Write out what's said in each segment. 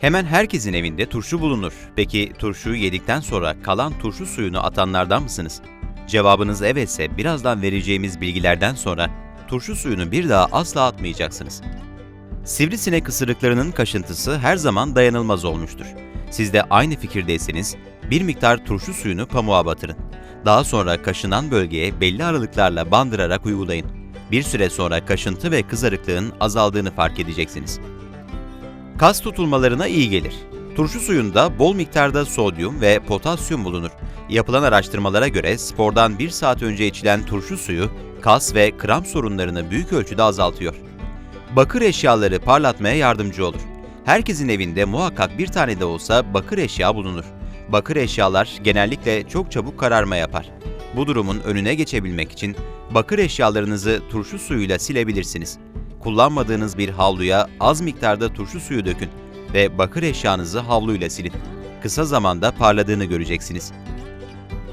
Hemen herkesin evinde turşu bulunur. Peki turşuyu yedikten sonra kalan turşu suyunu atanlardan mısınız? Cevabınız evetse birazdan vereceğimiz bilgilerden sonra turşu suyunu bir daha asla atmayacaksınız. Sivrisinek ısırıklarının kaşıntısı her zaman dayanılmaz olmuştur. Siz de aynı fikirdeyseniz bir miktar turşu suyunu pamuğa batırın. Daha sonra kaşınan bölgeye belli aralıklarla bandırarak uygulayın. Bir süre sonra kaşıntı ve kızarıklığın azaldığını fark edeceksiniz. Kas tutulmalarına iyi gelir. Turşu suyunda bol miktarda sodyum ve potasyum bulunur. Yapılan araştırmalara göre spordan bir saat önce içilen turşu suyu kas ve kramp sorunlarını büyük ölçüde azaltıyor. Bakır eşyaları parlatmaya yardımcı olur. Herkesin evinde muhakkak bir tane de olsa bakır eşya bulunur. Bakır eşyalar genellikle çok çabuk kararma yapar. Bu durumun önüne geçebilmek için bakır eşyalarınızı turşu suyuyla silebilirsiniz. Kullanmadığınız bir havluya az miktarda turşu suyu dökün ve bakır eşyanızı havluyla silin. Kısa zamanda parladığını göreceksiniz.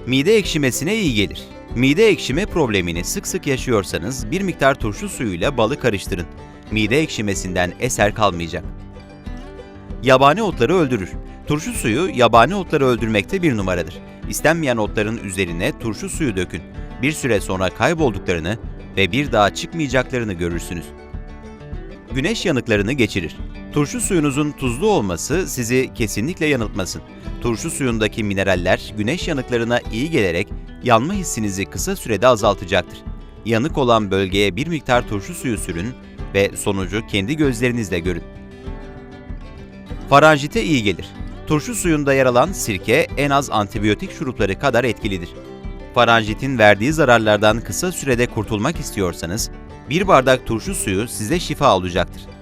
Mide ekşimesine iyi gelir. Mide ekşime problemini sık sık yaşıyorsanız bir miktar turşu suyuyla balı karıştırın. Mide ekşimesinden eser kalmayacak. Yabani otları öldürür. Turşu suyu yabani otları öldürmekte bir numaradır. İstenmeyen otların üzerine turşu suyu dökün. Bir süre sonra kaybolduklarını ve bir daha çıkmayacaklarını görürsünüz. Güneş yanıklarını geçirir. Turşu suyunuzun tuzlu olması sizi kesinlikle yanıltmasın. Turşu suyundaki mineraller güneş yanıklarına iyi gelerek yanma hissinizi kısa sürede azaltacaktır. Yanık olan bölgeye bir miktar turşu suyu sürün ve sonucu kendi gözlerinizle görün. Faranjite iyi gelir. Turşu suyunda yer alan sirke en az antibiyotik şurupları kadar etkilidir. Faranjitin verdiği zararlardan kısa sürede kurtulmak istiyorsanız, bir bardak turşu suyu size şifa olacaktır.